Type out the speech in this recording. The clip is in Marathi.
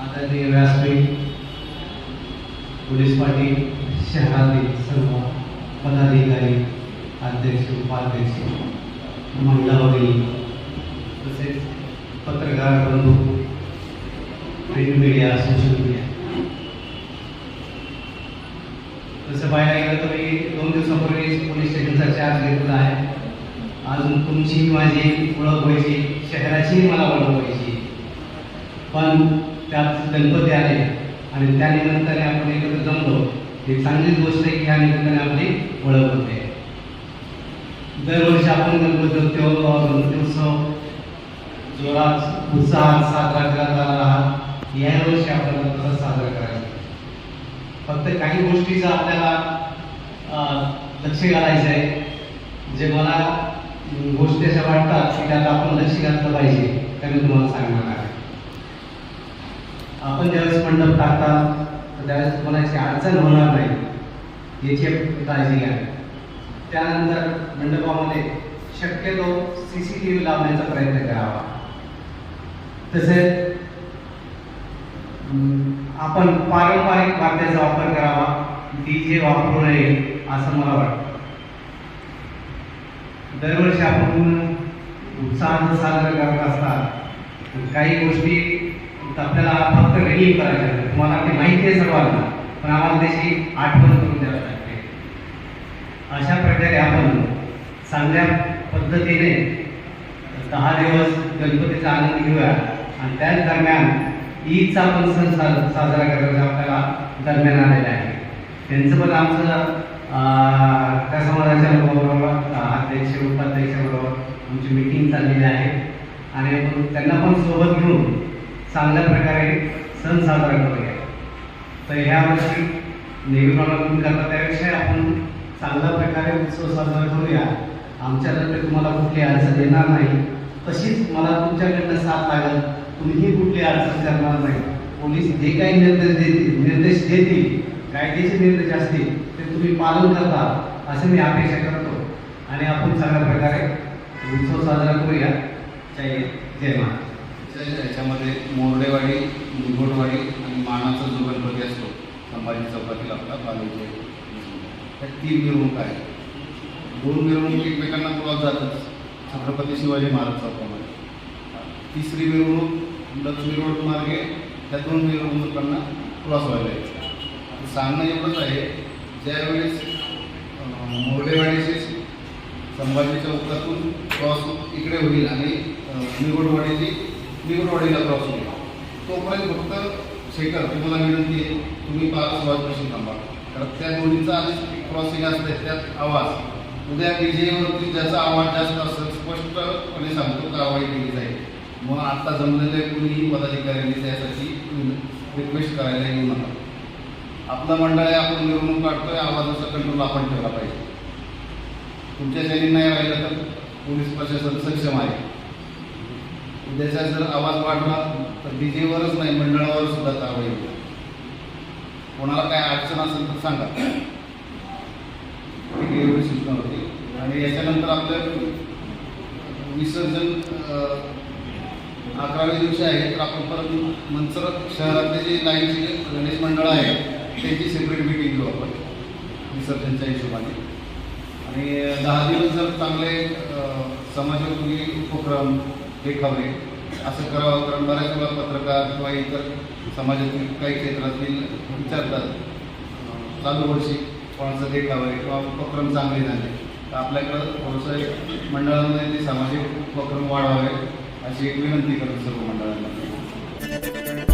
आदरणीय व्यासपीठ पोलीस पाटील शहरातील सर्व पदाधिकारी अध्यक्ष उपाध्यक्ष महिला वगैरे तसेच पत्रकार बंधू प्रिंट मीडिया सोशल मीडिया. तसं पाहायला गेलं तर मी दोन दिवसापूर्वी पोलीस स्टेशनचा चार्ज घेतला आहे. अजून तुमची माझी ओळख व्हायची शहराची मला ओळख व्हायची. पण त्यात गणपती आले आणि त्या निमित्ताने आपण एकत्र जमलो. ही चांगलीच गोष्ट आहे की या निमित्ताने आपली ओळख होते. दरवर्षी आपण गणपती उत्सव गणपती जोरात उत्साहात साजरा करत आला आहात. यावर्षी आपण तसं साजरा करायचा. फक्त काही गोष्टीचं आपल्याला लक्ष घालायचं आहे. जे मला गोष्टी अशा वाटतात की त्यात आपण लक्ष घातलं पाहिजे त्या मी तुम्हाला सांगणार आहे. आपण ज्यावेळेस मंडप टाकता तर त्यावेळेस याची अडचण होणार नाही. याची काळजी घ्या. त्यानंतर मंडपामध्ये शक्यतो सी सी टी व्ही लावण्याचा प्रयत्न करावा. तसेच आपण पारंपरिक वाद्याचा वापर करावा. डी जे वापरू नये असं मला वाटतं. दरवर्षी आपण उत्साहानं साजरा करत असतात. काही गोष्टी आपल्याला फक्त रिलीव करायचं तुम्हाला ते माहिती आहे सर्वांना पण आम्हाला त्याची आठवण करून द्यावी लागते. अशा प्रकारे आपण चांगल्या पद्धतीने दहा दिवस गणपतीचा आनंद घेऊया. आणि त्याच दरम्यान ईदचा पण सण सा- साजरा करायचा आपल्याला दरम्यान आलेला आहे. त्यांचं पण आमचं त्या समाजाच्या लोकांबरोबर अध्यक्ष उपाध्यक्षाबरोबर आमची मिटिंग चाललेली आहे. आणि त्यांना पण सोबत घेऊन चांगल्या प्रकारे सण साजरा करूया. तर ह्या वर्षी नेहमीप्रमाणे करता त्यापेक्षा आपण चांगल्या प्रकारे उत्सव साजरा करूया. आमच्याकडे तुम्हाला कुठली अडचण येणार नाही. तशीच मला तुमच्याकडनं साथ लागेल. तुम्हीही कुठली अडचण करणार नाही. पोलीस जे काही निर्देश देतील निर्देश देतील कायदेशीर निर्देश असतील ते तुम्ही पालन करता असं मी अपेक्षा करतो. आणि आपण चांगल्या प्रकारे उत्सव साजरा करूया. जय जय महाराज याच्यामध्ये मोरडेवाडी निगोडवाडी आणि मानाचा जो गणपती असतो संभाजी चौकातील आपला बालूचे त्या तीन मिरवणूक आहेत. दोन मिरवणूक एकमेकांना क्रॉस जातात. छत्रपती शिवाजी महाराज चौकामध्ये. तिसरी मिरवणूक लक्ष्मी रोड मार्गे त्या दोन मिरवणुकांना क्रॉस व्हायला आहे सांगणं एवढंच आहे ज्यावेळेस मोरडेवाडीचे संभाजी चौकातून क्रॉस इकडे होईल आणि अं, निगोडवाडीची निगोडवाडीला क्रॉस होईल तोपर्यंत फक्त शेखर तुम्हाला विनंती आहे तुम्ही पाच वाजपासून थांबा. कारण त्या दोन्हीचा आधीच क्रॉसिंग असते त्यात आवाज. उद्या डीजेवरती ज्याचा आवाज जास्त असेल स्पष्टपणे सांगतो कारवाई केली जाईल म्हणून आत्ता जमलेल्या कुणीही पदाधिकाऱ्यांनी त्यासाठी रिक्वेस्ट करायला येऊ नका. आपलं मंडळ आहे आपण निवडणूक काढतोय आवाजाचा कंट्रोल आपण ठेवला पाहिजे. तुमच्या शैली नाही राहिलं तर पोलीस प्रशासन सक्षम आहे. उद्याचा जर आवाज वाढला तर डीजेवरच नाही मंडळावर सुद्धा कारवाई येईल. कोणाला काय अडचण असेल तर सांगा. एवढी सूचना होती. आणि याच्यानंतर आपलं विसर्जन अं, अकराव्या दिवशी आहे तर आपण परत मंचर शहरातले जे लाईनचे गणेश मंडळ आहे त्यांची सेपरेट मिटिंग घेऊ आपण विसर्जनच्या हिशोबाने. आणि दहा दिवस जर चांगले समाजोपयोगी उपक्रम देखावे असं करावं कारण बऱ्याच वेळा पत्रकार किंवा इतर समाजातील काही क्षेत्रातील विचारतात चालू वर्षी कोणाचं आहे किंवा उपक्रम चांगले झाले. तर आपल्याकडं थोडंसं मंडळामध्ये ते सामाजिक उपक्रम वाढवावे अशी एक विनंती करतो सर्व मंडळांना.